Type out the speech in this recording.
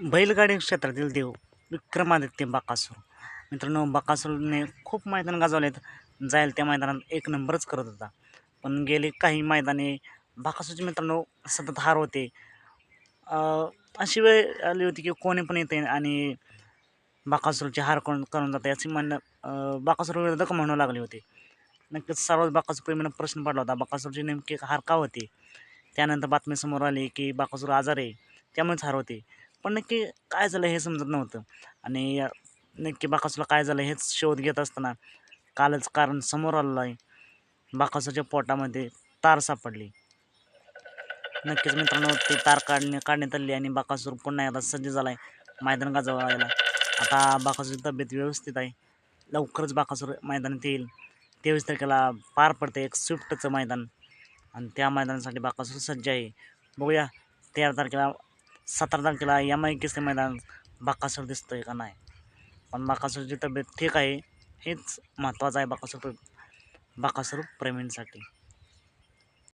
बैलगाडी क्षेत्रातील देव विक्रमादित्य बाकासूर. मित्रांनो बाकासूरने खूप मैदान गाजवलेत. जाईल त्या मैदानात एक नंबरच करत होता. पण गेले काही मैदाने बाकासूरचे मित्रांनो सतत हार होते. अशी वेळ आली होती की कोणी पण येते आणि बाकासूरचे हार करून करून जाते अशी म्हणणं बाकासूर विरोधक म्हणू लागले होते. नक्कीच सर्व बाकासूर प्रेमीनं प्रश्न पडला होता बाकासूरची नेमकी हार का होती? त्यानंतर बातमी समोर आली की बाकासूर आजार आहे त्यामुळेच हार होते. पण नक्की काय झालं हे समजत नव्हतं. आणि या- नक्की बाकासूला काय झालं हेच शोध घेत असताना कालच कारण समोर आलेलं आहे. बाकासूच्या पोटामध्ये तार सापडली. नक्कीच मित्रांनो ते तार काढणे काढण्यात आली आणि बाकासूर पुन्हा एकदा सज्ज झाला आहे मैदान गाजवायला आता बाकासूरची तब्येत व्यवस्थित आहे. लवकरच बाकासूर मैदानात येईल. तेवीस तारखेला पार पडते एक स्विफ्टचं मैदान. आणि त्या मैदानासाठी बाकासूर सज्ज आहे. बघूया तेरा तारखेला सतरा तारखेला एम आय केसचे मैदान बाकासूर आहे का नाही? पण बाकासूरची तब्येत ठीक आहे हेच महत्त्वाचं आहे बाकासूर बाकासूर प्रेमींसाठी.